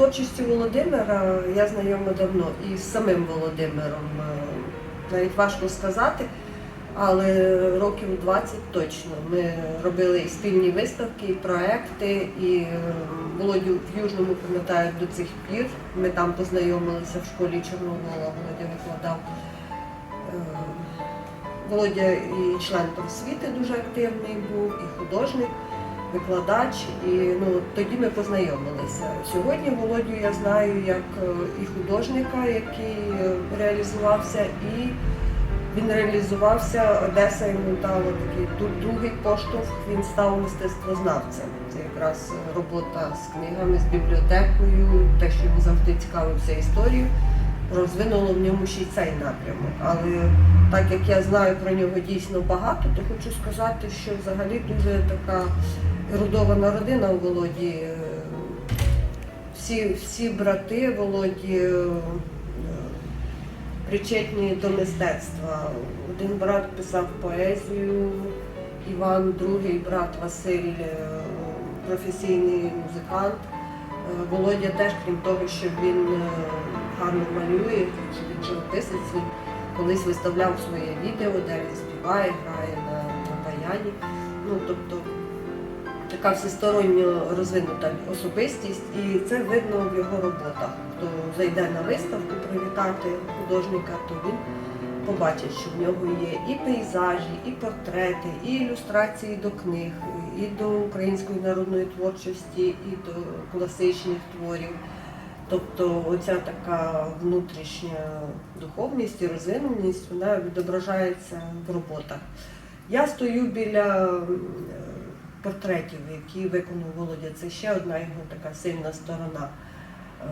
творчістю Володимира я знайома давно і з самим Володимиром. е, Навіть важко сказати, але років 20 точно. Ми робили і спільні виставки, і проекти, і е, Володю в Южному пам'ятаю до цих пір. Ми там познайомилися в школі Чорновола, Володя викладав. Е, Володя і член просвіти дуже активний був, і художник, викладач. І ну, тоді ми познайомилися. Сьогодні Володю я знаю як е, і художника, який е, реалізувався, і він реалізувався, Одеса йому дала такий ду- другий поштовх, він став мистецтвознавцем. Це якраз робота з книгами, з бібліотекою, те, що він завжди цікавився історією, розвинуло в ньому ще й цей напрямок. Але так як я знаю про нього дійсно багато, то хочу сказати, що взагалі дуже така ерудована родина у Володі. Е, Всі, всі брати Володі е, причетні до мистецтва. Один брат писав поезію, Іван, другий брат Василь е, професійний музикант. Володя теж, крім того, що він гарно малює, він живописець, він колись виставляв своє відео, де він співає, грає на, на баяні. Ну, тобто така всесторонньо розвинута особистість, і це видно в його роботах. Хто зайде на виставку привітати художника, то він побачить, що в нього є і пейзажі, і портрети, і ілюстрації до книг, і до української народної творчості, і до класичних творів. Тобто оця така внутрішня духовність і розвиненість, вона відображається в роботах. Я стою біля портретів, які виконав Володя. Це ще одна його така сильна сторона. Е,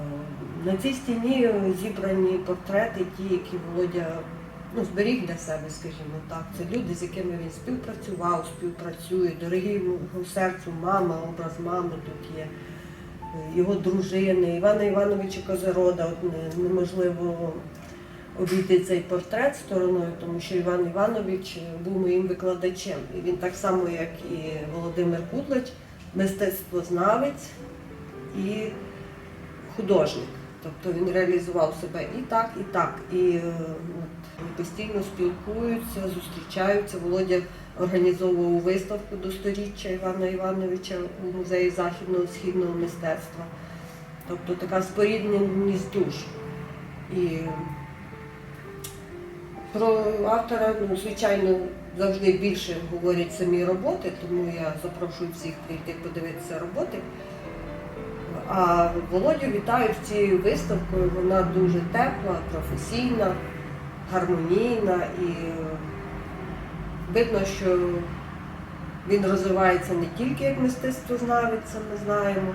На цій стіні зібрані портрети, ті, які Володя ну, зберіг для себе, скажімо так. Це люди, з якими він співпрацював, співпрацює, дорогі йому серцю мама, образ мами тут є, е, його дружини, Івана Івановича Козарода. От неможливо обійти цей портрет стороною, тому що Іван Іванович був моїм викладачем. І він так само, як і Володимир Кудлач, мистецтвознавець і художник. Тобто він реалізував себе і так, і так. І е, от, постійно спілкуються, зустрічаються. Володя організовував виставку до сторіччя Івана Івановича у музеї західного східного мистецтва. Тобто така спорідненість душ. І про автора, ну, звичайно, завжди більше говорять самі роботи, тому я запрошую всіх прийти подивитися роботи. А Володю вітаю з цією виставкою. Вона дуже тепла, професійна, гармонійна і видно, що він розвивається не тільки як мистецтвознавець, ми знаємо,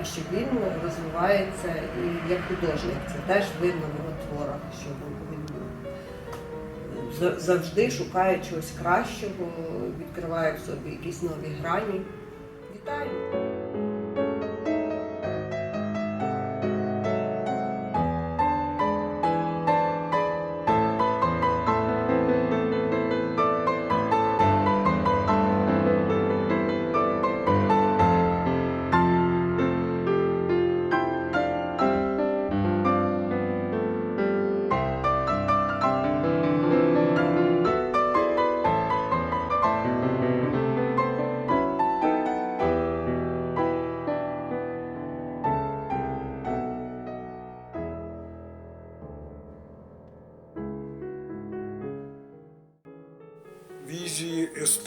а що він розвивається і як художник. Це теж видно в його творах, що він завжди шукає чогось кращого, відкриває в собі якісь нові грані. Вітаю!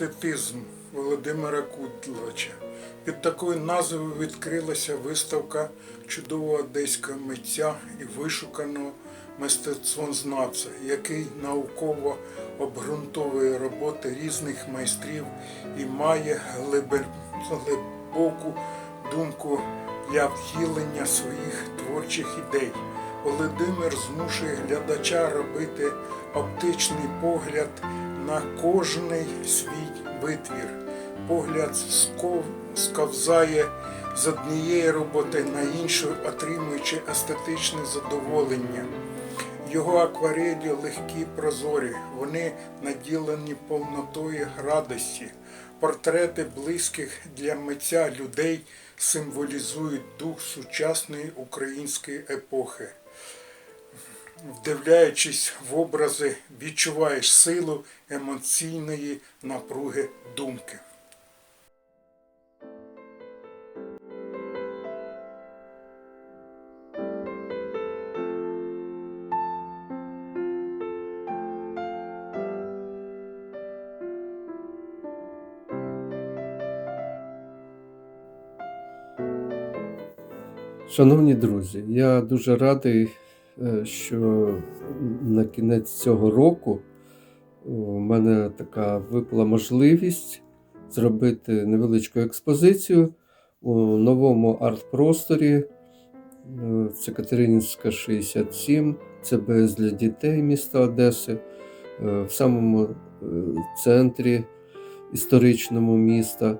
Естетизм Володимира Кудлача. Під такою назвою відкрилася виставка чудового одеського митця і вишуканого мистецтвознавця, який науково обґрунтовує роботи різних майстрів і має глибоку думку для втілення своїх творчих ідей. Володимир змушує глядача робити оптичний погляд на кожний свій витвір. Погляд сковзає з однієї роботи на іншу, отримуючи естетичне задоволення. Його акварелі легкі, прозорі, вони наділені повнотою радості. Портрети близьких для митця людей символізують дух сучасної української епохи. Вдивляючись в образи, відчуваєш силу емоційної напруги думки. Шановні друзі, я дуже радий, що на кінець цього року у мене така випала можливість зробити невеличку експозицію у новому арт-просторі. Е, Це Катеринівська 67, це БС для дітей міста Одеси, е, в самому е, центрі історичному міста.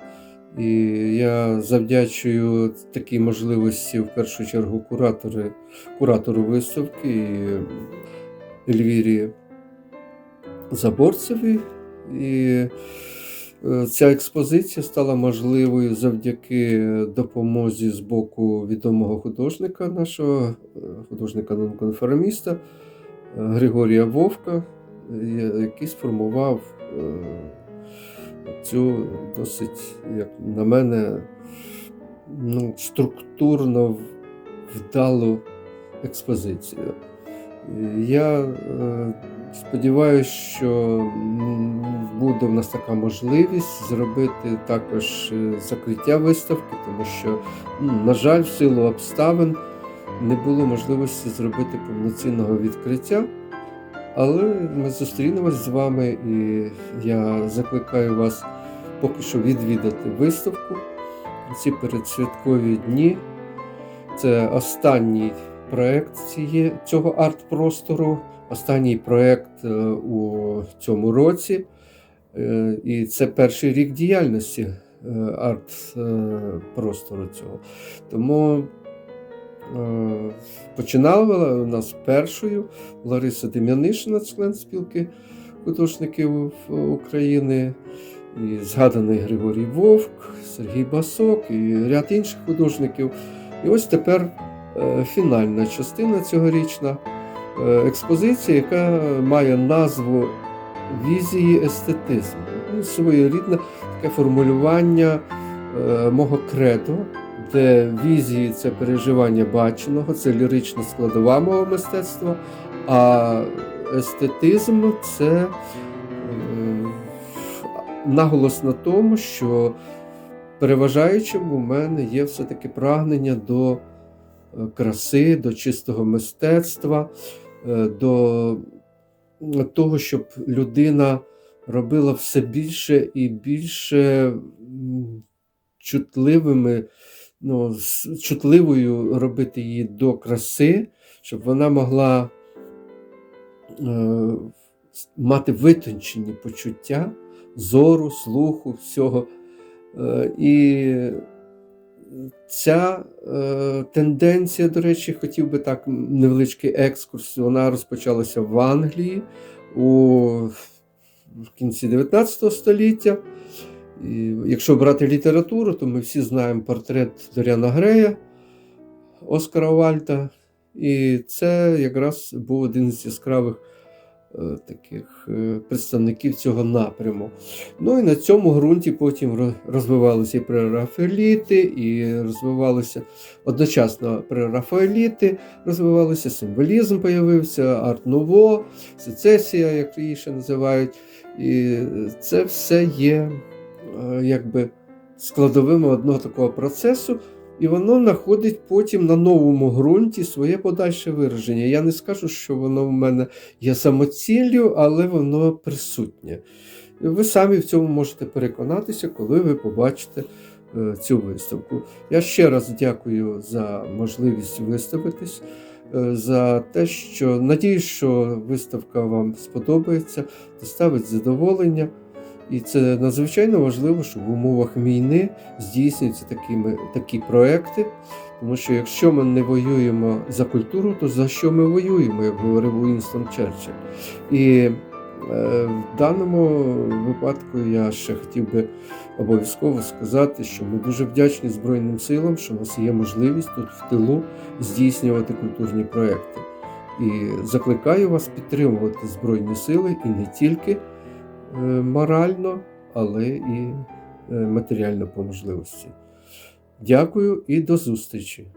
І я завдячую такій можливості в першу чергу куратори, куратору виставки Ельвірі Заборцевій. І е, ця експозиція стала можливою завдяки допомозі з боку відомого художника, нашого е, художника нонконформіста е, Григорія Вовка, який сформував цю досить, як на мене, ну, структурно вдалу експозицію. Я е, сподіваюся, що буде в нас така можливість зробити також е, закриття виставки, тому що, на жаль, в силу обставин не було можливості зробити повноцінного відкриття. Але ми зустрінемось з вами, і я закликаю вас поки що відвідати виставку. Ці передсвяткові дні. Це останній проєкт цього арт-простору, останній проєкт е, у цьому році. Е, І це перший рік діяльності е, арт-простору цього. Тому Починала у нас першою Лариса Дем'янишина, член спілки художників України, і згаданий Григорій Вовк, Сергій Басок і ряд інших художників. І ось тепер е, фінальна частина цьогорічна е, експозиція, яка має назву Візії естетизму. Ну, Своєрідне таке формулювання е, мого кредо де візії це переживання баченого, це лірична складова мого мистецтва, а естетизм це е, наголос на тому, що переважаючим у мене є все-таки прагнення до е, краси, до чистого мистецтва, е, до того, щоб людина робила все більше і більше чутливими ну, чутливою робити її до краси, щоб вона могла е, мати витончені почуття зору, слуху, всього. Е, і ця е, тенденція, до речі, хотів би так невеличкий екскурс, вона розпочалася в Англії у в кінці 19 століття. І якщо брати літературу, то ми всі знаємо портрет Доріана Грея, Оскара Вальта. І це якраз був один з яскравих е, таких е, представників цього напряму. Ну і на цьому ґрунті потім розвивалися і прерафаеліти, і розвивалися одночасно прерафаеліти, розвивалися символізм, появився, арт-нуво, сецесія, як її ще називають. І це все є е, якби складовими одного такого процесу, і воно знаходить потім на новому ґрунті своє подальше вираження. Я не скажу, що воно в мене є самоціллю, але воно присутнє. Ви самі в цьому можете переконатися, коли ви побачите е, цю виставку. Я ще раз дякую за можливість виставитись, е, за те, що надіюсь, що виставка вам сподобається, доставить задоволення. І це надзвичайно важливо, що в умовах війни здійснюються такими, такі проекти, Тому що якщо ми не воюємо за культуру, то за що ми воюємо, як говорив Уінстон Черчилль. І е, в даному випадку я ще хотів би обов'язково сказати, що ми дуже вдячні Збройним силам, що у нас є можливість тут в тилу здійснювати культурні проекти. І закликаю вас підтримувати Збройні сили і не тільки морально, але і е, матеріально по можливості. Дякую і до зустрічі!